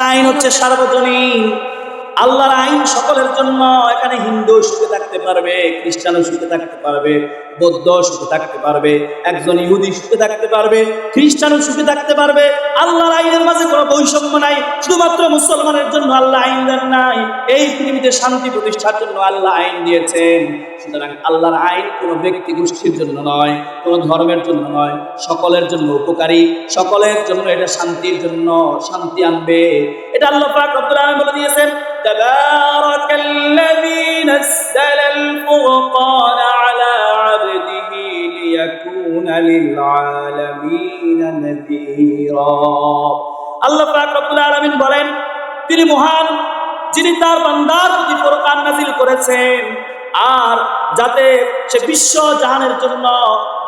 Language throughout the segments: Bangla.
আইন হচ্ছে সার্বজনীন। আল্লাহর আইন সকলের জন্য। এখানে হিন্দু সুখে থাকতে পারবে, খ্রিস্টানও সুখে থাকতে পারবে বৌদ্ধ সুখে থাকতে পারবে, একজন ইহুদি সুখে থাকতে পারবে, খ্রিস্টানও সুখে থাকতে পারবে। আল্লাহর আইনের মাঝে কোনো বৈষম্য নাই, শুধুমাত্র মুসলমানের জন্য আল্লাহ আইন দেন নাই। এই পৃথিবীতে শান্তি প্রতিষ্ঠার জন্য আল্লাহ আইন দিয়েছেন। সুতরাং আল্লাহর আইন কোনো ব্যক্তি গোষ্ঠীর জন্য নয়, কোনো ধর্মের জন্য নয়, সকলের জন্য উপকারী, সকলের জন্য এটা শান্তির জন্য শান্তি আনবে। এটা আল্লাহ পাক রব্বুল বলে দিয়েছেন تبارك الذي نزل الفرقان على عبده ليكون للعالمين نذيرا আল্লাহ পাক রব্বুল আলামিন বলেন তিনি মহান যিনি তার বান্দার প্রতি ফোরকান নাজিল করেছেন আর যাতে সে বিশ্ব জাহানের জন্য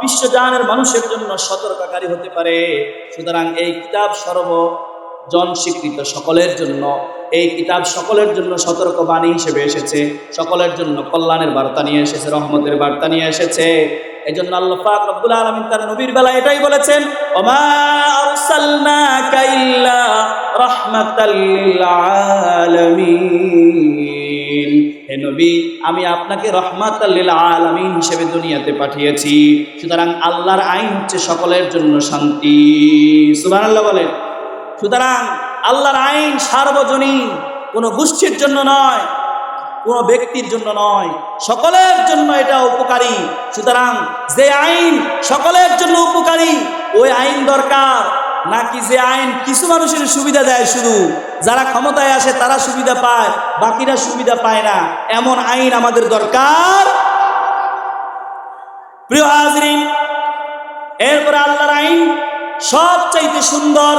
বিশ্ব জাহানের মানুষের জন্য সতর্ককারী হতে পারে সুতরাং এই কিতাব সর্ব জন স্বীকৃত সকলের জন্য। এই কিতাব সকলের জন্য সতর্ক বাণী হিসেবে এসেছে, সকলের জন্য কল্যাণের বার্তা নিয়ে এসেছে, রহমতের বার্তা নিয়ে এসেছে। এই জন্য আল্লাহ পাক রব্বুল আলামিন তার নবীর বেলা এটাই বলেছেন, ওমা হে নবী, আমি আপনাকে রহমাতাল আলামিন হিসেবে দুনিয়াতে পাঠিয়েছি। সুতরাং আল্লাহর আইন হচ্ছে সকলের জন্য শান্তি। সুবহানাল্লাহ বলেন সুতরাং আল্লাহর আইন সার্বজনীন, কোনো গোষ্ঠীর জন্য নয়, কোনো ব্যক্তির জন্য নয়, সকলের জন্য এটা উপকারী। সুতরাং যে আইন সকলের জন্য উপকারী, ওই আইন দরকার। নাকি যে আইন কিছু মানুষের সুবিধা দেয় শুধু? যারা ক্ষমতায় আসে তারা সুবিধা পায়, বাকিরা সুবিধা পায় না। এমন আইন আমাদের দরকার। প্রিয় হাজরিন, এরপরে আল্লাহর আইন সব চাইতে সুন্দর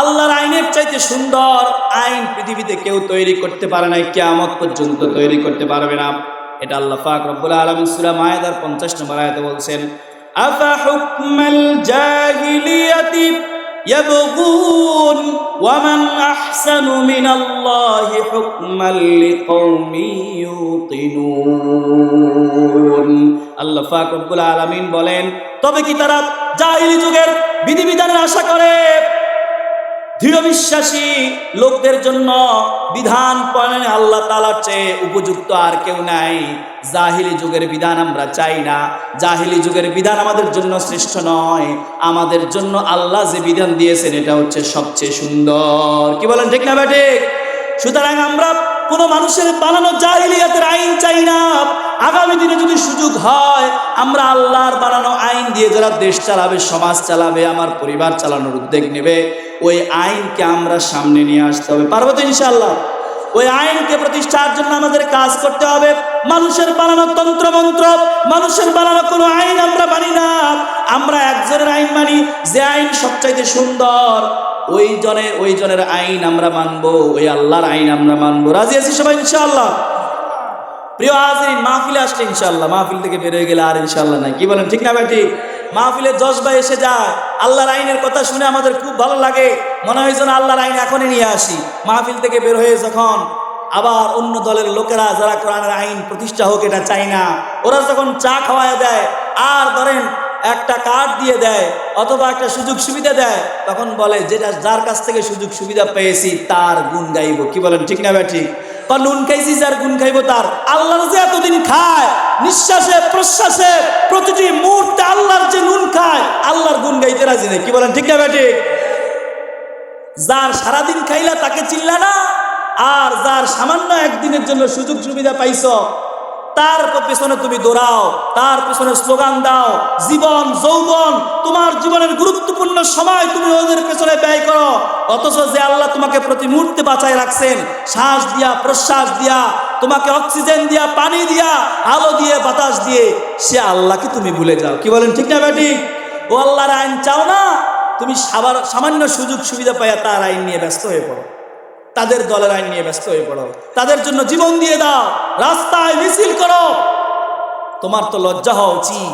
আল্লাহর আইনের চাইতে সুন্দর আইন পৃথিবীতে কেউ তৈরি করতে পারে না কেয়ামত পর্যন্ত তৈরি করতে পারবে না এটা আল্লাহ পাক রব্বুল আলামিন সূরা মায়েদার 50 নম্বর আয়াতে বলছেন আফা হুকমাল জাহিলিয়াতি يبغون ومن أحسن من الله حكما لقوم يوقنون আল্লাহ পাক রব্বুল আলামিন বলেন তবে কি তারা জাহিলি যুগের বিধিবিধানের আশা করে দৃঢ় বিশ্বাসী লোকদের জন্য বিধান পালন আল্লাহ তালার চেয়ে উপযুক্ত আর কেউ নাই। জাহিলি যুগের বিধান আমরা চাই না। জাহিলি যুগের বিধান আমাদের জন্য শ্রেষ্ঠ নয়। আমাদের জন্য আল্লাহ যে বিধান দিয়েছেন, এটা হচ্ছে সবচেয়ে সুন্দর। কি বলেন, ঠিক না ব্যাটিক সুতরাং আমরা কোনো মানুষের বানানো জাহিলিয়াতের আইন চাই না। আগামী দিনে যদি সুযোগ হয়, আমরা আল্লাহর বানানো আইন দিয়ে যারা দেশ চালাবে, সমাজ চালাবে, আমার পরিবার চালানোর উদ্যোগ নেবে, ওই আইনকে আমরা সামনে নিয়ে আসতে হবে। পারব তো ইনশাল্লাহ ওই আইনকে প্রতিষ্ঠার জন্য আমাদের কাজ করতে হবে। মানুষের বানানো তন্ত্রমন্ত্র মানুষের বানানো কোনো আইন আমরা মানি না। আমরা একজনের আইন মানি, যে আইন সবচাইতে সুন্দর। ওই জনের ওই জনের আইন আমরা মানবো, ওই আল্লাহর আইন আমরা মানবো। রাজি আছি সবাই ইনশাআল্লাহ? প্রিয় হাজরিন, মাহফিলে আসলে ইনশাল্লাহ মাহফিল থেকে বের হয়ে গেলে আর ইনশাল্লাহ নাই। কি বলেন, ঠিক না ভাই ঠিক মাহফিলে জজবা এসে যায়। আল্লাহর আইনের কথা শুনে আমাদের খুব ভালো লাগে। মনে হয় যেন আল্লাহর আইন এখনই নিয়ে আসি। মাহফিল থেকে বের হয়ে যখন আবার অন্য দলের লোকেরা যারা কোরআনের আইন প্রতিষ্ঠা হোক, এটা চায় না। ওরা যখন চা খাওয়ায় দেয়, আর ধরেন একটা কার্ড দিয়ে দেয় অথবা একটা সুযোগ সুবিধা দেয়, তখন বলে, যেটা যার কাছ থেকে সুযোগ সুবিধা পেয়েছি, তার গুণ গাইব। কি বলেন, ঠিক না ঠিক বা নুন খাইছি, যার গুণ খাইবো তার। আল্লাহর যে এতদিন খায়, নিঃশ্বাসে, প্রশ্বাসে, প্রতিটি মুহূর্তে আল্লাহর যে নুন খায়, আল্লাহর গুণ গাইতে রাজি নেই। কি বলেন, ঠিক না বেটি যার সারাদিন খাইলা তাকে চিল্লা না, আর যার সামান্য একদিনের জন্য সুযোগ সুবিধা পাইছ তার পেছনে তুমি দৌড়াও, তার পেছনে স্লোগান দাও, জীবন, যৌবন, তোমার জীবনের গুরুত্বপূর্ণ সময় তুমি ওদের পেছনে ব্যয় করো। অথচ যে আল্লাহ তোমাকে প্রতি মুহূর্তে বাঁচায় রাখছেন, শ্বাস দিয়া, প্রশ্বাস দিয়া, তোমাকে অক্সিজেন দিয়া, পানি দিয়া, আলো দিয়ে, বাতাস দিয়ে, সে আল্লাহকে তুমি ভুলে যাও। কি বলেন ঠিক না ব্যাটি? ও আল্লাহর আইন চাও না? তুমি সামান্য সুযোগ সুবিধা পাইয়া তার আইন নিয়ে ব্যস্ত হয়ে পড়ো। তাদের দলের আইন নিয়ে ব্যস্ত হয়ে পড়ো। তাদের জন্য জীবন দিয়ে দাও, রাস্তায় মিছিল করো। তোমার তো লজ্জা হওয়া উচিত।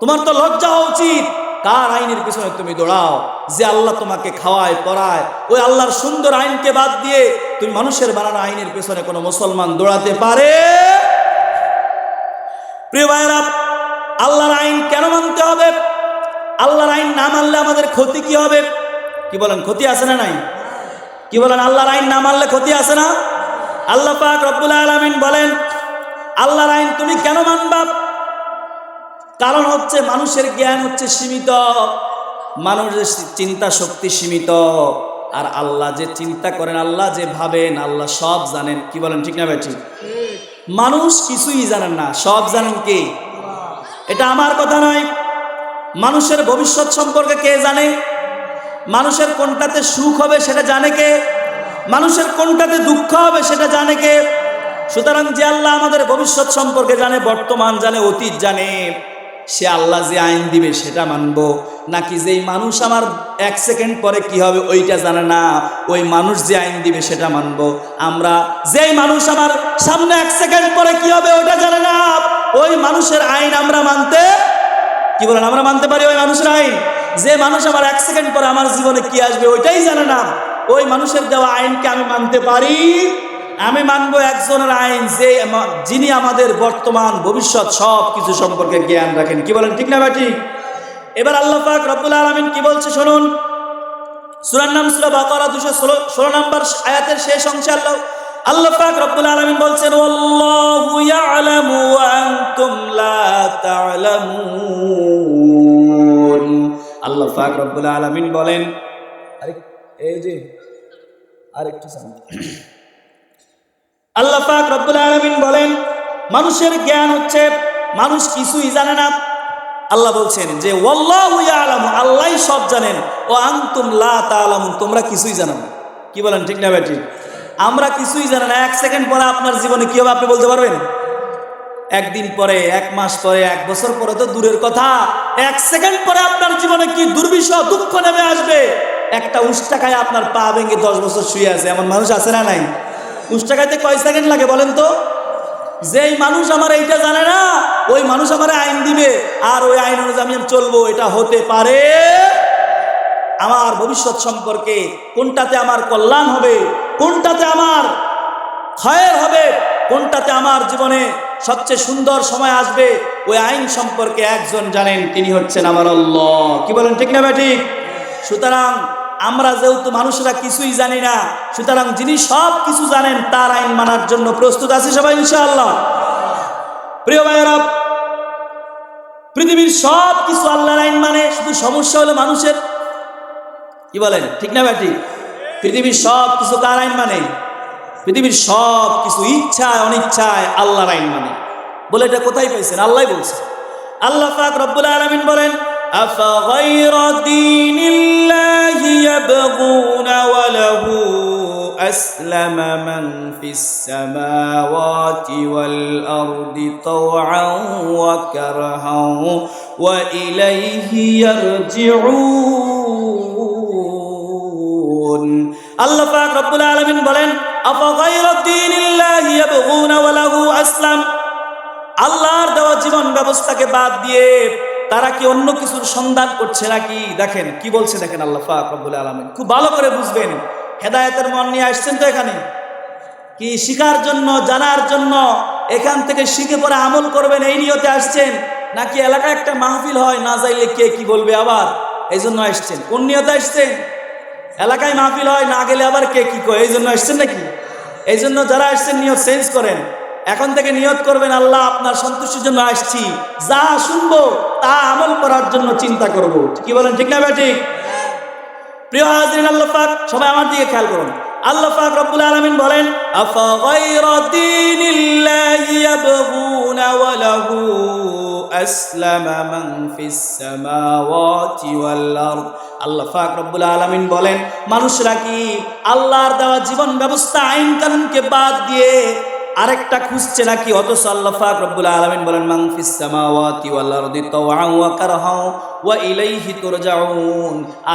তোমার তো লজ্জা হওয়া উচিত। কার আইনের পিছনে তুমি দৌড়াও? যে আল্লাহ তোমাকে খাওয়ায়, পড়ায়, ওই আল্লাহর সুন্দর আইনকে বাদ দিয়ে তুমি মানুষের বানানো আইনের পেছনে কোনো মুসলমান দৌড়াতে পারে? প্রিয় ভাইরা আল্লাহর আইন কেন মানতে হবে? আল্লাহর আইন না মানলে আমাদের ক্ষতি কি হবে? কি বলেন, ক্ষতি আছে না নাই? কি বলেন, আল্লাহর আইন না মানলে ক্ষতি আছে না? আল্লাহ পাক রব্বুল আলামিন বলেন, আল্লাহর আইন তুমি কেন মানবা? কারণ হচ্ছে মানুষের জ্ঞান হচ্ছে সীমিত, মানুষের চিন্তা শক্তি সীমিত, আর আল্লাহ যে চিন্তা করেন, আল্লাহ যে ভাবেন, আল্লাহ সব জানেন। কি বলেন, ঠিক না বেটি মানুষ কিছুই জানেন না, সব জানেন কে? এটা আমার কথা নয়। মানুষের ভবিষ্যৎ সম্পর্কে কে জানে? মানুষের কোনটাতে সুখ হবে সেটা জানে কে? মানুষের কোনটাতে দুঃখ হবে সেটা জানে কে? সুতরাং যে আল্লাহ আমাদের ভবিষ্যৎ সম্পর্কে জানে, বর্তমান জানে, অতীত জানে, সে আল্লাহ যে আইন দিবে সেটা মানব। নাকি যেই মানুষ আমার এক সেকেন্ড পরে কি হবে ওইটা জানে না, ওই মানুষ যে আইন দিবে সেটা মানব। আমরা যেই মানুষ আমার সামনে এক সেকেন্ড পরে কি হবে ওইটা জানে না, ওই মানুষের আইন আমরা মানতে, কি বলেন, আমরা মানতে পারি ওই মানুষের আইন? যে মানুষ আমার এক সেকেন্ড পরে আমার জীবনে কি আসবে ওইটাই জানে না। ওই মানুষের দেওয়া আইনকে আমি মানতে পারি। আমি মানবো একজনের আইন, যে যিনি আমাদের বর্তমান, ভবিষ্যৎ সব কিছু সম্পর্কে জ্ঞান রাখেন। কি বলেন, ঠিক না বা ঠিক? এবার আল্লাহ পাক রব্বুল আলমিন কি বলছে শুনুন? সুরার নাম সুরা বাকারা দুশো ষোলো ষোলো নম্বর আয়াতের শেষ অংশে আল্লাহ আল্লাহ পাক রব্বুল আলামিন বলছেন, ওয়াল্লাহু ইয়ালামু ওয়া আনতুম লা তা'লামুন। পাক রব্বুল আলামিন বলেন আরে এই যে আরেকটু আল্লাহ পাক রব্বুল আলামিন বলেন মানুষের জ্ঞান হচ্ছে মানুষ কিছুই জানে না। আল্লাহ বলছেন যে ইয়ালামু আল্লাহই সব জানেন। ও আনতুম লা তাআলামুন তোমরা কিছুই জানো না। কি বলেন ঠিক না ব্যাটি আমরা কিছুই জানি না। এক সেকেন্ড পরে আপনার জীবনে কি হবে আপনি বলতে পারবেন? একদিন পরে, এক মাস পরে, এক বছর পরে তো দূরের কথা। এক সেকেন্ড পরে আপনার জীবনে কি দুর্বিষহ দুঃখ নেমে আসবে? একটা উষ্টা খায় আপনার পা ভেঙে দশ বছর শুয়ে আছে। এমন মানুষ আছে না নাই? উষ্টা খাইতে কয় সেকেন্ড লাগে বলেন তো? যেই মানুষ আমার এইটা জানে না, ওই মানুষ আমার আইন দিবে। আর ওই আইন অনুযায়ী আমি চলবো, এটা হতে পারে আমার ভবিষ্যৎ সম্পর্কে। কোনটাতে আমার কল্যাণ হবে? কোনটাতে আমার ক্ষয়ের হবে? কোনটাতে আমার জীবনে সবচেয়ে সুন্দর সময় আসবে? ওই আইন সম্পর্কে একজন জানেন, তিনি হচ্ছেন আমার আল্লাহ। কি বলেন, ঠিক না ঠিক? সুতরাং আমরা যেহেতু মানুষরা কিছুই জানি না, সুতরাং যিনি সব কিছু জানেন, তার আইন মানার জন্য প্রস্তুত আছি সবাই, ইনশাআল্লাহ। প্রিয় ভাইয়েরা, পৃথিবীর সব কিছু আল্লাহর আইন মানে শুধু সমস্যা হলো মানুষের। কি বলেন, ঠিক না ব্যাটি পৃথিবীর সব কিছু কার আইন মানে। পৃথিবীর সব কিছু ইচ্ছায় অনিচ্ছায় আল্লাহর আইন মানে বলে এটা কোথায় পাইছেন আল্লাহ বলছে আল্লাহ পাক রব্বুল আলামিন বলেন أفغير دين الله يبغون وله أسلم من في السماوات والأرض طوعا وكرها وإليه يرجعون আল্লাহ পাক রব্বুল আলামিন বলেন আসলাম? আল্লাহর দেওয়া জীবন ব্যবস্থাকে বাদ দিয়ে তারা কি অন্য কিছুর সন্ধান করছে নাকি? দেখেন, কি বলছে দেখেন আল্লাহ পাক রব্বুল আলামিন। খুব ভালো করে বুঝবেন। হেদায়েতের মন নিয়ে আসছেন তো এখানে? কি শিখার জন্য, জানার জন্য এখান থেকে শিখে পরে আমল করবেন, এই নিয়তে আসছেন? নাকি এলাকায় একটা মাহফিল হয়, না যাইলে কে কি বলবে আবার? এই জন্য আসছেন। কোন নিয়তে আসছেন? এলাকায় মাহফিল হয়, না গেলে আবার কে কি কয়? এই জন্য এসছেন নাকি? এই জন্য যারা এসছেন নিয়ত চেঞ্জ করেন। এখন থেকে নিয়ত করবেন, আল্লাহ আপনার সন্তুষ্টির জন্য আসছি। যা শুনব, তা আমল করার জন্য চিন্তা করব। কি বলেন, ঠিক না ব্যাটিক প্রিয় হাজরিন, আল্লাহ সবাই আমার দিকে খেয়াল করুন। আল্লাহ পাক রব্বুল আলামিন বলেন, আফা গায়রা দীনিল্লাহি ইয়াবগুনা ওয়া লাহু আসলামা মান ফিস সামাওয়াতি ওয়াল আরদ। বলেন, মানুষরা কি আল্লাহর দেওয়া জীবন ব্যবস্থা, আইন কানুনকে বাদ দিয়ে আরেকটা খুঁজছে নাকি? অথচ আল্লাহ পাক রব্বুল আলামিন বলেন, মান ফিস সামাওয়াতি ওয়াল আরদি ওয়া ইলাইহি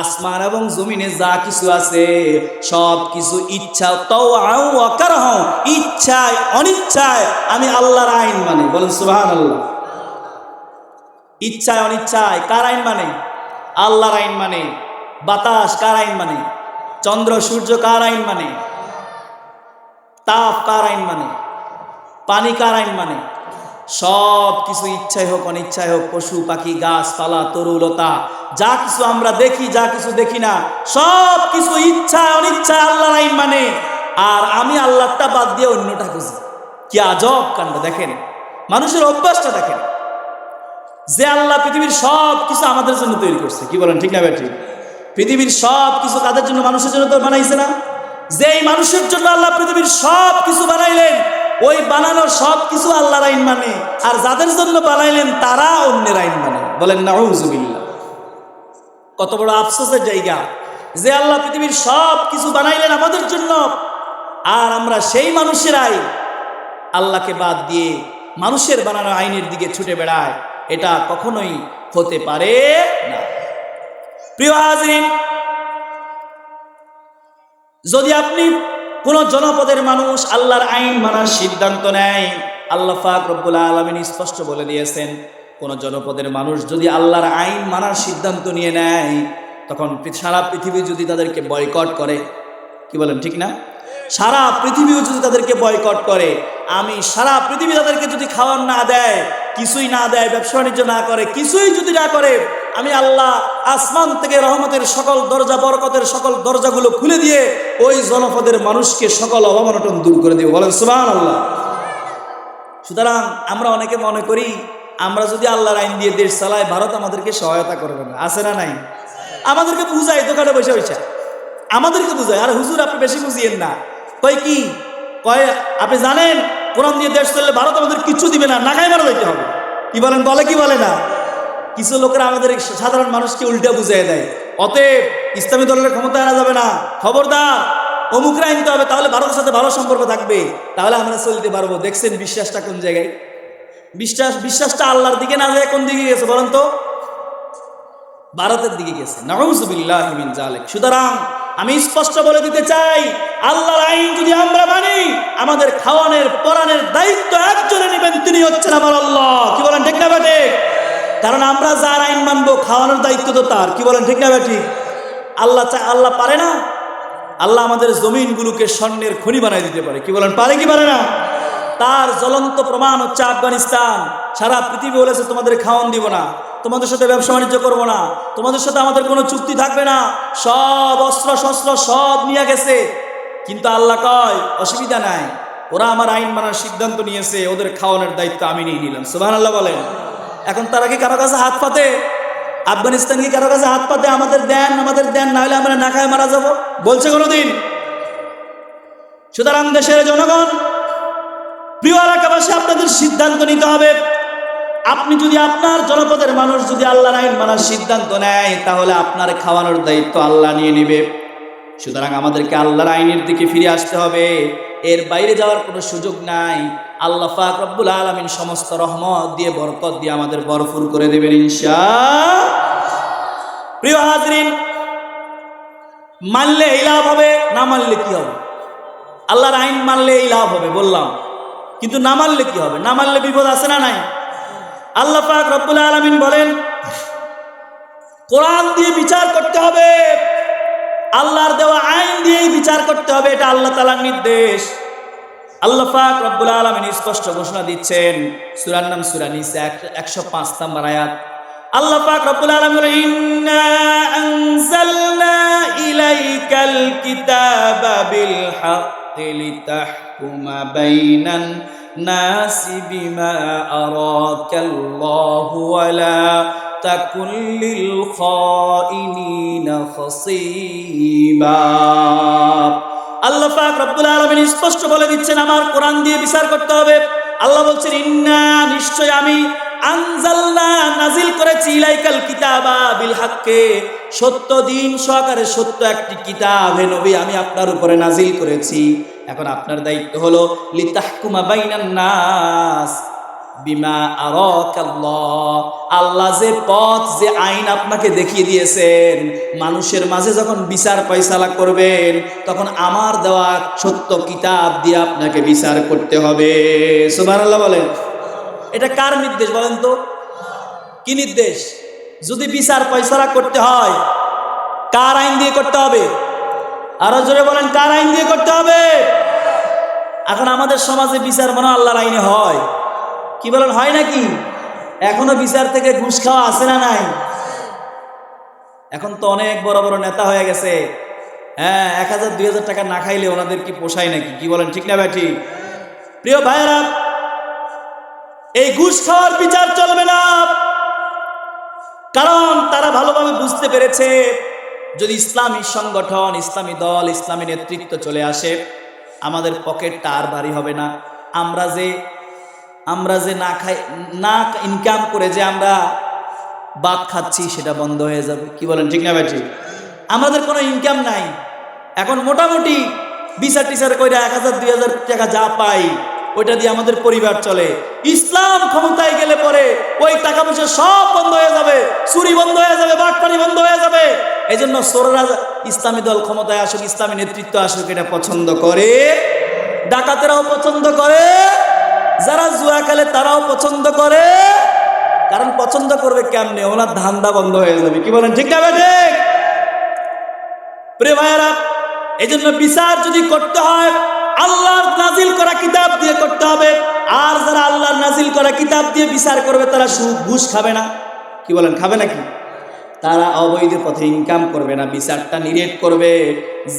আসমান এবং জমিনে যা কিছু আছে, সব কিছু ইচ্ছা তাওআন ওয়া কারহা ইচ্ছায়, অনিচ্ছায় আমি আল্লাহর আইন মানে বলেন, সুবহানাল্লাহ। ইচ্ছায়, অনিচ্ছায় কার আইন মানে আল্লাহর আইন মানে বাতাস কার আইন মানে চন্দ্র, সূর্য কার আইন মানে তাপ কার আইন মানে পানি কার আইন মানে? সব কিছু ইচ্ছাই হোক, অনিচ্ছাই হোক, পশু, পাখি, গাছপালা তরুলতা যা কিছু আমরা দেখি, যা কিছু দেখি না, সব কিছু ইচ্ছা অনিচ্ছা আল্লাহর আইন মানে। আর আমি আল্লাহটা বাদ দিয়ে অন্যটা খুঁজি। কি আজব কাণ্ড, দেখেন। মানুষের অভ্যাসটা দেখেন। যে আল্লাহ পৃথিবীর সব কিছু আমাদের জন্য তৈরি করছে, কি বলেন, ঠিক না ব্যাটি পৃথিবীর সব কিছু কাদের জন্য, মানুষের জন্য তো বানাইছে না। যেই মানুষের জন্য আল্লাহ পৃথিবীর সব কিছু বানাইলেন ওই বানানোর সব কিছু আল্লাহর আইন মানে। আর যাদের জন্য বানাইলেন, তারা অন্যের আইন মানে। বলেন না কত বড় আফসোসের জায়গা যে আল্লাহ পৃথিবীর সব কিছু বানাইলেন আমাদের জন্য, আর আমরা সেই মানুষের মানুষেরাই আল্লাহকে বাদ দিয়ে মানুষের বানানো আইনের দিকে ছুটে বেড়ায়। এটা কখনোই হতে পারে না। প্রিয় হাজরিন, যদি আপনি কোন জনপদের মানুষ আল্লাহর আইন মানার সিদ্ধান্ত নেয়। আল্লাহ ফাক রব্বুল আলমিন স্পষ্ট বলে দিয়েছেন, কোন জনপদের মানুষ যদি আল্লাহর আইন মানার সিদ্ধান্ত নিয়ে নেয়, তখন সারা পৃথিবী যদি তাদেরকে বয়কট করে, কি বলেন ঠিক না? সারা পৃথিবীও যদি তাদেরকে বয়কট করে, আমি সারা পৃথিবী তাদেরকে যদি খাওয়ার না দেয়, কিছুই না দেয়, ব্যবসা বাণিজ্য না করে, কিছুই যদি না করে, আমি আল্লাহ আসমান থেকে রহমতের সকল দরজা, বরকতের সকল দরজাগুলো খুলে দিয়ে ওই জনপদের মানুষকে সকল অবমানটন দূর করে দিব বলেন সুবাহ আল্লাহ সুতরাং আমরা অনেকে মনে করি, আমরা যদি আল্লাহর আইন দিয়ে দেশ চালাই, ভারত আমাদেরকে সহায়তা করবে না। আছে না নাই? আমাদেরকে বুঝায়, দোকানে বসে বসে। আমাদেরকে বুঝায়। আর হুজুর, আপনি বেশি বুঝিয়েন না। কয় কি? কয়, আপনি জানেন, কোরআন দিয়ে দেশ চললে ভারত আমাদের কিচ্ছু দিবে না নাগাই মারা দিতে হবে। কি বলেন, বলে কি বলে না? কিছু লোকেরা আমাদের সাধারণ মানুষকে উল্টা বুঝিয়ে দেয়। অতএব ইসলামী দলের ক্ষমতা আনা যাবে না। খবরদার, অমুকরা আনতে হবে, তাহলে ভারতের সাথে ভালো সম্পর্ক থাকবে। তাহলে আমরা চলতে পারব। দেখছেন বিশ্বাসটা কোন জায়গায়? বিশ্বাস, বিশ্বাসটা আল্লাহর দিকে না যায় কোন দিকে গেছে বলেন তো? ভারতের দিকে গেছে। সুতরাং আমি স্পষ্ট বলে দিতে চাই, আল্লাহর আইন যদি আমরা মানি, আমাদের খাওয়ানের, পরানের দায়িত্ব একজনে নেবেন, তিনি হচ্ছেন আমার আল্লাহ। কি বলেন, ঠিক না কারণ আমরা যার আইন মানবো, খাওয়ানোর দায়িত্ব তো তার। কি বলেন, ঠিক না বেটি? আল্লাহ চা আল্লাহ পারে না? আল্লাহ আমাদের জমিনগুলোকে স্বর্ণের খনি বানাই দিতে পারে। কি বলেন, পারে কি পারে না? তার জ্বলন্ত প্রমাণ হচ্ছে আফগানিস্তান। সারা পৃথিবী বলেছে, তোমাদের খাওয়ান দিব না, তোমাদের সাথে ব্যবসা বাণিজ্য করব না, তোমাদের সাথে আমাদের কোনো চুক্তি থাকবে না। সব অস্ত্র শস্ত্র সব নিয়ে গেছে। কিন্তু আল্লাহ কয়, অসুবিধা নাই। ওরা আমার আইন মানার সিদ্ধান্ত নিয়েছে, ওদের খাওয়ানোর দায়িত্ব আমি নিয়ে নিলাম। সুবাহ আল্লাহ বলেন। এখন তারা কি কারও কাছে হাত পাতে? আফগানিস্তান কি কারও কাছে হাত পাতে? আমাদের দেন আমাদের দেন না হলে আমরা না খায় মারা যাব। বলছে কোনোদিন? সুতরাং দেশের জনগণ, প্রিয় এলাকাবাসী, আপনাদের সিদ্ধান্ত নিতে হবে। আপনি যদি আপনার জনপদের মানুষ যদি আল্লাহর আইন মানার সিদ্ধান্ত নেয়, তাহলে আপনার খাওয়ানোর দায়িত্ব আল্লাহ নিয়ে নেবে। সুতরাং আমাদেরকে আল্লাহর আইনের দিকে ফিরে আসতে হবে। এর বাইরে যাওয়ার কোনো সুযোগ নাই। আল্লাহ ফাক রব্বুল আলমিন সমস্ত রহমত দিয়ে, বরকত দিয়ে আমাদের বরফুর করে দেবেন ইনশা প্রিয় হাজরিন, মানলে এই লাভ হবে, না মানলে কি হবে? আল্লাহর আইন মানলে এই লাভ হবে, বললাম। কিন্তু না মানলে কি হবে? না মানলে বিপদ আছে না নাই? আল্লাহ পাক রব্বুল আলমিন বলেন, কোরআন দিয়ে বিচার করতে হবে। আল্লাহর দেওয়া বিচার করতে হবে, এটা আল্লাহ তালার নির্দেশ। আল্লাহ পাক রব্বুল আলমিন স্পষ্ট ঘোষণা দিচ্ছেন, সুরার নাম সুরা নিসা, একশো পাঁচ নাম্বার আয়াত। আল্লাহ পাক রব্বুল আলমিন ইন্না ইলাইকাল কিতাবা বিল হাক্কি লিতাহকুমা বাইনান নাসি বিমা আরাকাল্লাহু ওয়ালা আল্লাহ পাক স্পষ্ট বলে দিচ্ছেন, আমার কোরআন দিয়ে বিচার করতে হবে। আল্লাহ বলছেন, ইন্না নিশ্চয় আমি আনজাল্লা নাজিল করেছি ইলাইকাল কিতাবা বিল সত্য দিন সহকারে সত্য একটি কিতাব হে নবী, আমি আপনার উপরে নাজিল করেছি। এখন আপনার দায়িত্ব হলো, লিতাহকুমা বাইনান নাস বিমা আল্লাহ যে পথ, যে আইন আপনাকে দেখিয়ে দিয়েছেন, মানুষের মাঝে যখন বিচার পয়সালা করবেন, তখন আমার দেওয়া সত্য কিতাব দিয়ে আপনাকে বিচার করতে হবে। সুবহানাল্লাহ বলেন। এটা কার নির্দেশ বলেন তো? কি নির্দেশ? যদি বিচার পয়সারা করতে হয়, কার আইন দিয়ে করতে হবে? আরও জোরে বলেন, কার আইন দিয়ে করতে হবে? এখন আমাদের সমাজে বিচার মনে আল্লাহর আইনে হয়। কি বলেন, হয় নাকি? এখনও বিচার থেকে ঘুষ খাওয়া আছে না নাই? এখন তো অনেক বড় বড় নেতা হয়ে গেছে। হ্যাঁ এক হাজার, দুই হাজার টাকা না খাইলে ওনাদের কি পোষায় নাকি? কি বলেন, ঠিক না ব্যাটি প্রিয় ভাইয়েরা, এই ঘুষ খাওয়ার বিচার চলবে না। কারণ তারা ভালোভাবে বুঝতে পেরেছে, যদি ইসলামী সংগঠন, ইসলামী দল, ইসলামী নেতৃত্ব চলে আসে, আমাদের পকেটটা আর ভারী হবে না। আমরা যে আমরা যে না খাই, না ইনকাম করে যে আমরা বাদ খাচ্ছি, সেটা বন্ধ হয়ে যাবে। কি বলেন, ঠিক না ব্যাটি আমাদের কোনো ইনকাম নাই। এখন মোটামুটি বিচার টিচার করে এক হাজার, দুই হাজার টাকা যা পাই, ওইটা দিয়ে আমাদের পরিবার চলে। ইসলাম ক্ষমতায় গেলে পরে ওই টাকা পয়সা সব বন্ধ হয়ে যাবে, চুরি বন্ধ হয়ে যাবে, বাটপানি বন্ধ হয়ে যাবে। এই জন্য সোররা ইসলামী দল ক্ষমতায় আসুক, ইসলামী নেতৃত্ব আসুক, এটা পছন্দ করে, ডাকাতেরাও পছন্দ করে। যারা জুয়া খেলে তারাও পছন্দ করে, কারণ পছন্দ করবে কেমনে? ওনার ধান্দা বন্ধ হয়ে যাবে। কি বলেন, ঠিক না ঠিক। প্রিয় ভাইয়েরা এই জন্য বিচার যদি করতে হয়, আল্লাহর নাজিল করা কিতাব দিয়ে করতে হবে। আর যারা আল্লাহর নাজিল করা কিতাব দিয়ে বিচার করবে, তারা সুদ ঘুষ খাবে না। কি বলেন, খাবে নাকি? তারা অবৈধ পথে ইনকাম করবে না, বিচারটা নিরেট করবে।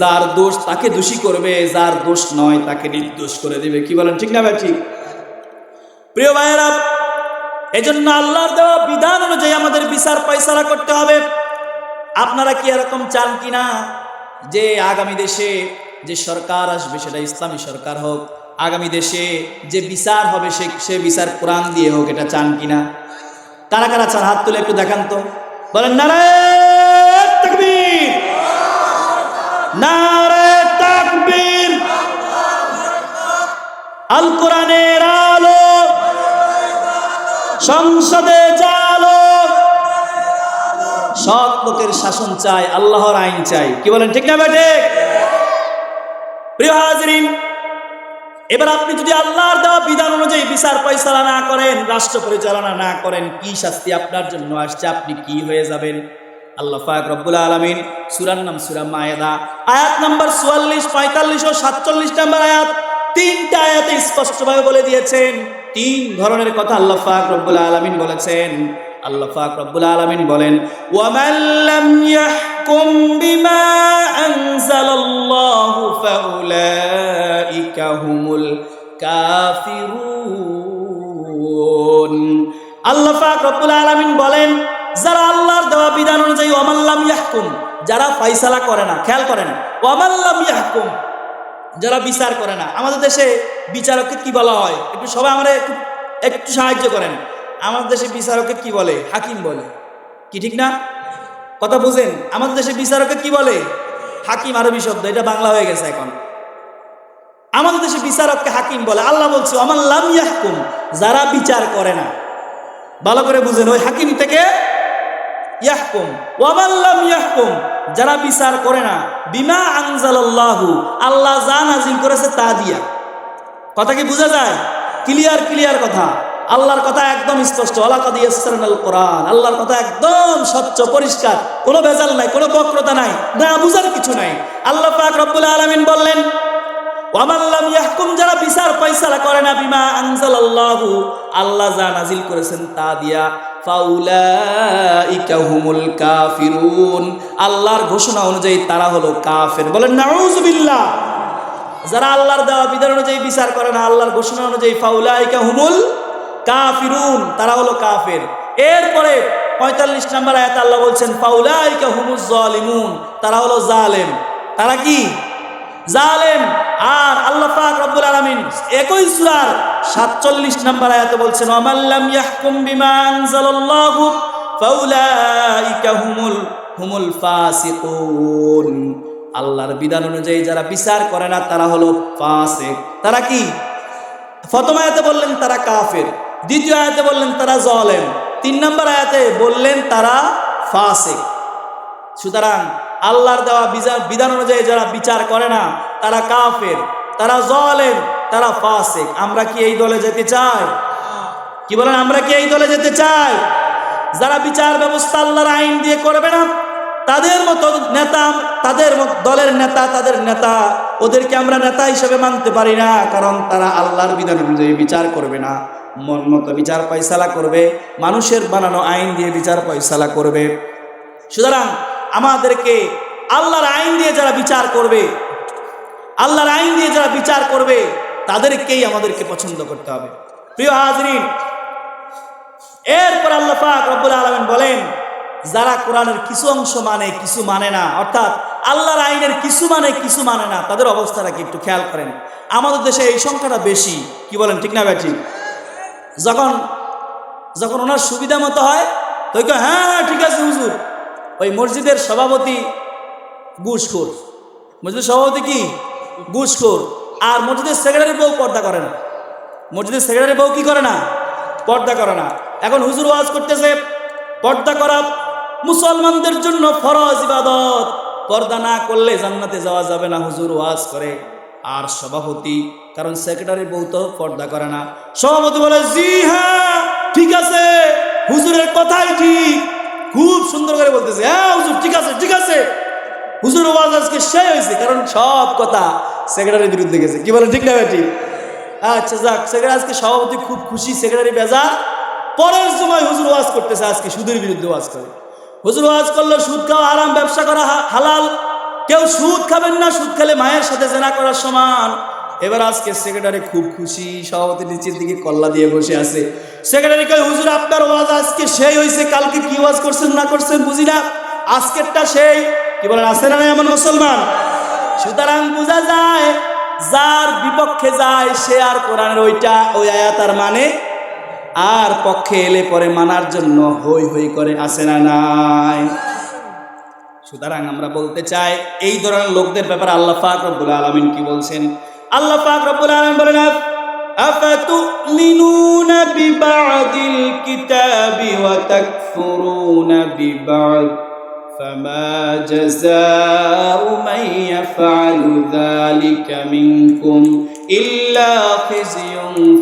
যার দোষ তাকে দোষী করবে, যার দোষ নয়, তাকে নির্দোষ করে দিবে। কি বলেন, ঠিক না ভাই? ঠিক। প্রিয় ভাইয়েরা, এজন্য আল্লাহর দেওয়া বিধান অনুযায়ী আমাদের বিচার পয়সারা করতে হবে। আপনারা কি এরকম চান কিনা? যে আগামী দেশে যে সরকার আসবে, সেটা ইসলামী সরকার হোক, আগামী দেশে যে বিচার হবে, সে সে বিচার কোরআন দিয়ে হোক, এটা চান কিনা? কারা কারা চান? হাত তুলে একটু দেখান তো। বলেন নারে তাকবীর! নারে তাকবীর! আল কোরআনের আলো সংসদে জালো সৎ লোকের শাসন চাই আল্লাহর আইন চাই কি বলেন, ঠিক না বেটে প্রিয় হাজরিন, এবার আপনি যদি আল্লাহর দেওয়া বিধান অনুযায়ী বিচার পয়সালা না করেন, রাষ্ট্র পরিচালনা না করেন, কি শাস্তি আপনার জন্য আসছে? আপনি কি হয়ে যাবেন? আল্লাহ ফাক রব্বুল আলমিন সুরার নাম সুরা মায়েদা, আয়াত নাম্বার চুয়াল্লিশ, পঁয়তাল্লিশ ও সাতচল্লিশ নাম্বার আয়াত তিনটা আয়াতে স্পষ্টভাবে বলে দিয়েছেন তিন ধরনের কথা আল্লাহ ফাক রব্বুল আলমিন বলেছেন। আল্লাহ পাক রব্বুল আলামিন বলেন, ওয়ামান লাম ইয়াহকুম বিমা আনজালাল্লাহু ফাউলাইকা হুমুল কাফিরুন। আল্লাহ পাক রব্বুল আলামিন বলেন, যারা আল্লাহর দেওয়া বিধান অনুযায়ী ওয়ামাল্লাম ইয়াহকুম, যারা ফয়সালা করে না, খেয়াল করেন ওয়ামাল্লাম ইয়াহকুম যারা বিচার করে না। আমাদের দেশে বিচারককে কি বলা হয়? একটু সবাই আমরা একটু একটু সাহায্য করেন। আমাদের দেশে বিচারকে কি বলে? হাকিম বলে। কি ঠিক না? কথা বুঝেন? আমাদের দেশে বিচারকে কি বলে? হাকিম আরবি শব্দ, এটা বাংলা হয়ে গেছে এখন। আমাদের দেশে বিচারককে হাকিম বলে। আল্লাহ বলছে আমার লাম ইয়াহকুম যারা বিচার করে না। ভালো করে বুঝেন, ওই হাকিম থেকে ইয়াহকুম ওয়ামাল্লাম ইয়াহকুম। যারা বিচার করে না, বিমা আনজালাল্লাহু, আল্লাহ যা নাজিল করেছে তা দিয়া। কথা কি বোঝা যায়? ক্লিয়ার ক্লিয়ার কথা। আল্লাহর কথা একদম স্পষ্ট। আল্লাহ কোরআন আল্লাহর কথা একদম স্বচ্ছ, পরিষ্কার। কোনো ভেজাল নাই, কোনো বক্রতা নাই, না বুঝার কিছু নাই। আল্লাহ পাক রব্বুল আলামিন বললেন ওয়ামাল্লাম ইয়াহকুম যারা বিচার পয়সালা করে না, বিমা আনজালাল্লাহু, আল্লাহ যা নাজিল করেছেন তা দিয়া। আল্লাহর ঘোষণা অনুযায়ী তারা হলো কাফের। বলেন, নাউজুবিল্লাহ। যারা আল্লাহর দেওয়া বিধান অনুযায়ী বিচার করে না, আল্লাহর ঘোষণা অনুযায়ী ফাউলাইকা হুমুল কাফিরুন, তারা হলো কাফের। এরপরে পঁয়তাল্লিশ নম্বর আয়াত আল্লাহ বলছেন, ফাউলাইকা হুমুজ জালিমুন, তারা হলো জালেম। তারা কি? জালেম আর আল্লাহ পাক রব্বুল আলামিন একই সূরার 47 নম্বর আয়াতে বলছেন ওয়ামাল্লাম ইয়াহকুম বিমা আনজালাল্লাহু ফাউলাইকা হুমুল হুমুল ফাসিকুন। আল্লাহর বিধান অনুযায়ী যারা বিচার করে না, তারা হলো ফাসিক। তারা কি? প্রথম আয়াতে বললেন তারা কাফের, দ্বিতীয় আয়াতে বললেন তারা জলেম, তিন নম্বর আয়াতে বললেন তারা ফাসিক। সুতরাং আল্লাহর দেওয়া বিজা- বিধান অনুযায়ী যারা বিচার করে না, তারা কাফের, তারা জলেম, তারা ফাসিক। আমরা কি এই দলে যেতে চাই? কি বলেন, আমরা কি এই দলে যেতে চাই? যারা বিচার ব্যবস্থা আল্লাহর আইন দিয়ে করবে না, তাদের মতো নেতা, তাদের দলের নেতা, তাদের নেতা, ওদেরকে আমরা নেতা হিসেবে মানতে পারি না, কারণ তারা আল্লাহর বিধান অনুযায়ী বিচার করবে না। মন মতো বিচার পয়সালা করবে, মানুষের বানানো আইন দিয়ে বিচার পয়সালা করবে। সুতরাং আমাদেরকে আল্লাহর আইন দিয়ে যারা বিচার করবে আল্লাহর আইন দিয়ে যারা বিচার করবে তাদেরকেই আমাদেরকে পছন্দ করতে হবে। প্রিয় হাজরিন এরপর আল্লাহ পাক রব্বুল আলমিন বলেন যারা কোরআনের কিছু অংশ মানে কিছু মানে না অর্থাৎ আল্লাহর আইনের কিছু মানে কিছু মানে না তাদের অবস্থাটা কি একটু খেয়াল করেন। আমাদের দেশে এই সংখ্যাটা বেশি কি বলেন ঠিক না ব্যাটি? যখন যখন ওনার সুবিধা মতো হয় তো হ্যাঁ হ্যাঁ, ঠিক আছে হুজুর। ওই মসজিদের সভাপতি ঘুষখোর। মসজিদের সভাপতি কি? ঘুষখোর। আর মসজিদের সেক্রেটারি বউ পর্দা করে না। মসজিদের সেক্রেটারি বউ কি করে না? পর্দা করে না। এখন হুজুর ওয়াজ করতেছে, পর্দা করা মুসলমানদের জন্য ফরজ ইবাদত। পর্দা না করলে জান্নাতে যাওয়া যাবে না, হুজুর ওয়াজ করে। আর সভাপতি, কারণ সেক্রেটারি বউ তো পর্দা করে না। সভাপতি বলে, জি হ্যাঁ ঠিক আছে, হুজুরের কথাই ঠিক। খুব সুন্দর করে বলতেছে হ্যাঁ হুজুর, ঠিক আছে ঠিক আছে। হুজুর ওয়াজ আজকে সেই হয়েছে, কারণ সব কথা সেক্রেটারির বিরুদ্ধে গেছে। কি বলে, ঠিক না ঠিক? আচ্ছা যাক, সেক্রেটারি আজকে সভাপতি খুব খুশি, সেক্রেটারি বেজা পরের সময় হুজুর ওয়াজ করতেছে, আজকে সুদের বিরুদ্ধে ওয়াজ করে। হুজুর ওয়াজ করল, সুদ খাওয়া আরাম ব্যবসা করা হালাল। কেউ সুদ খাবেন না, সুদ খেলে মায়ের সাথে জেনা করার সমান। এবার আজকে সেক্রেটারি খুব খুশি, সভাপতি নিচের দিকে কল্লা দিয়ে বসে আছে। সেক্রেটারি কয়, হুজুর, আপনার ওয়াজ আজকে সেই হয়েছে কালকে কি ওয়াজ করছেন, না করছেন বুঝি না? আজকেরটা সেই। কি বলেন, আছে না এমন মুসলমান? সুতরাং বোঝা যায়, যার বিপক্ষে যায়, সে আর কোরআনের ওইটা, ওই আয়াতার মানে আর পক্ষে এলে পরে মানার জন্য হই হই করে আসে না নাই। সুতরাং আমরা বলতে চাই, এই ধরনের লোকদের ব্যাপারে আল্লাহ পাক রব্বুল আলামিন কি বলছেন? আল্লাহ পাক রব্বুল আলামিন বলেন أفتؤمنون ببعض الكتاب وتكفرون ببعض فما جزاء من يفعل ذلك منكم إلا خزي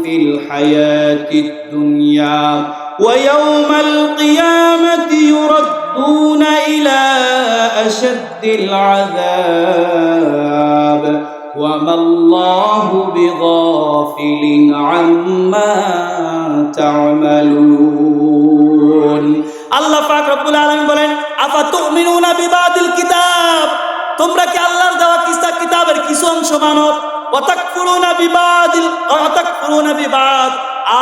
في الحياة الدنيا ويوم القيامة يردون إلى أشد العذاب وما الله بغافل عما تعملون আল্লাহ পাক রব্বুল আলামিন বলেন আফা তুমিনুনা বিবাদিল কিতাব তোমরা কি আল্লাহর দেওয়া কিসা কিতাবের কিছু অংশ মানো ওয়াতাকফুরুনা বিবাদিল ওয়াতাকফুরুনা বিবাদ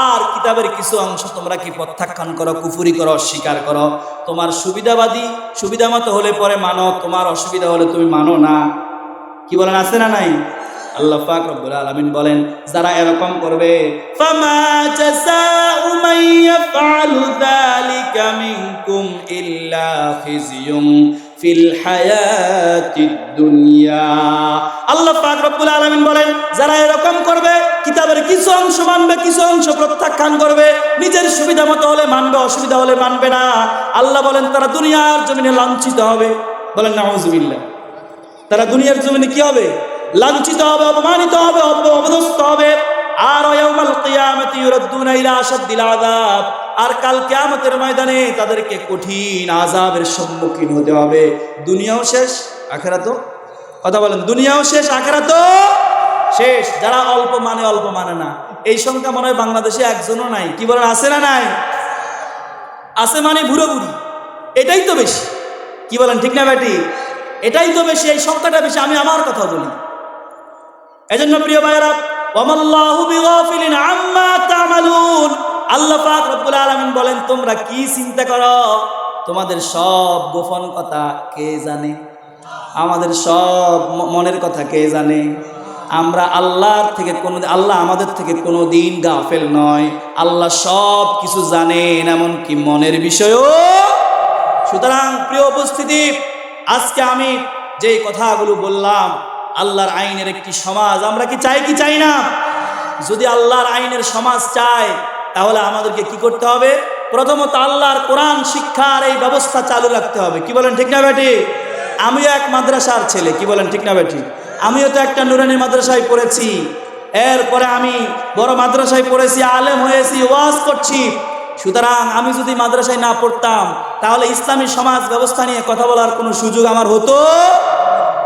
আর কিতাবের কিছু অংশ তোমরা কি প্রত্যাখ্যান করো কুফুরি করো অস্বীকার করো তোমার সুবিধাবাদী সুবিধা মতো হলে পরে মানো তোমার অসুবিধা হলে তুমি মানো না কি বলেন, আছে না নাই? আল্লাহ পাক রব্বুল আলামিন বলেন, যারা এরকম করবে, ফামা জাযাউ মান ইয়াফআলু যালিকা মিনকুম ইল্লা খিজিয়ুম ফিল হায়াতিদ দুনিয়া। আল্লাহ পাক রব্বুল আলামিন বলেন, যারা এরকম করবে, কিতাবের কিছু অংশ মানবে, কিছু অংশ প্রত্যাখ্যান করবে, নিজের সুবিধা মতো হলে মানবে, অসুবিধা হলে মানবে না। আল্লাহ বলেন, তারা দুনিয়ার জমিনে লাঞ্ছিত হবে। বলেন, নাউজুবিল্লাহ। তারা দুনিয়ার জমিনে কি হবে? লাঞ্ছিত হবে, অপমানিত হবে অবদস্ত হবে। আর আর কাল কিয়ামতের ময়দানে তাদেরকে কঠিন আযাবের সম্মুখীন হতে হবে। দুনিয়াও শেষ, আখেরাতও? কথা বলেন, দুনিয়াও শেষ, আখেরাতও শেষ। যারা অল্প মানে অল্প মানে না। এই সংখ্যা মনে হয় বাংলাদেশে একজনও নাই। কি বলেন, আছে না নাই? আছে মানে বুড়ো বুড়ি। এটাই তো বেশি। কি বলেন, ঠিক না ব্যাটি? এটাই তো বেশি, এই সংখ্যাটা বেশি, আমি আমার কথা বলি। এজন্য প্রিয় ভাইয়েরা আল্লাহ পাক রব্বুল আলামিন বলেন, তোমরা কি চিন্তা করো? তোমাদের সব গোপন কথা কে জানে? আমাদের সব মনের কথা কে জানে? আমরা আল্লাহর থেকে কোনো, আল্লাহ আমাদের থেকে কোনো দিন গাফেল নয়। আল্লাহ সব কিছু জানেন, এমনকি মনের বিষয়ও। সুতরাং প্রিয় উপস্থিতি আজকে আমি যে কথাগুলো বললাম, আল্লাহর আইনের একটি সমাজ, আমরা কি চাই কি চাই না? যদি আল্লাহর আইনের সমাজ চাই তাহলে আমাদেরকে কি করতে হবে? প্রথমত আল্লাহর কোরআন, শিক্ষার এই ব্যবস্থা চালু রাখতে হবে। কি বলেন ঠিক না বেটি? আমিও এক মাদ্রাসার ছেলে, কি বলেন ঠিক না বেটি? আমিও তো একটা নুরানি মাদ্রাসায় পড়েছি। এরপরে আমি বড় মাদ্রাসায় পড়েছি, আলেম হয়েছি, ওয়াজ করছি। সুতরাং আমি যদি মাদ্রাসায় না পড়তাম, তাহলে ইসলামী সমাজ ব্যবস্থা নিয়ে কথা বলার কোনো সুযোগ আমার হতো?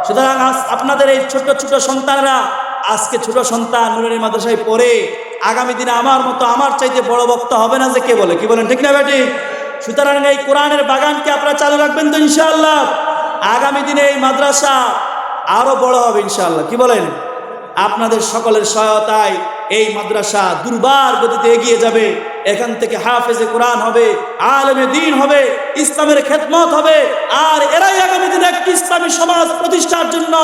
সুতরাং আপনাদের এই ছোট ছোট সন্তানরা আজকে ছোট সন্তান নুরানি মাদ্রাসায় পড়ে আগামী দিনে আমার মতো আমার চাইতে বড় বক্তা হবে না যে কে বলে? কি বলেন ঠিক না বেটি সুতরাং এই কোরআনের বাগানকে আপনারা চালু রাখবেন তো ইনশাআল্লাহ। আগামী দিনে এই মাদ্রাসা আরও বড় হবে ইনশাআল্লাহ। কি বলেন? আপনাদের সকলের সহায়তায় এই মাদ্রাসা দুর্বার গতিতে এগিয়ে যাবে। এখান থেকে হাফেজে কোরআন হবে, আলমে দিন হবে, ইসলামের খেতমত হবে। আর এরাই আগামী দিনে একটি ইসলামী সমাজ প্রতিষ্ঠার জন্য,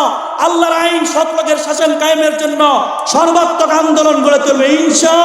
আল্লাহর আইন সৎলোকের শাসন কায়েমের জন্য সর্বাত্মক আন্দোলন গড়ে তুলবে, ইনশা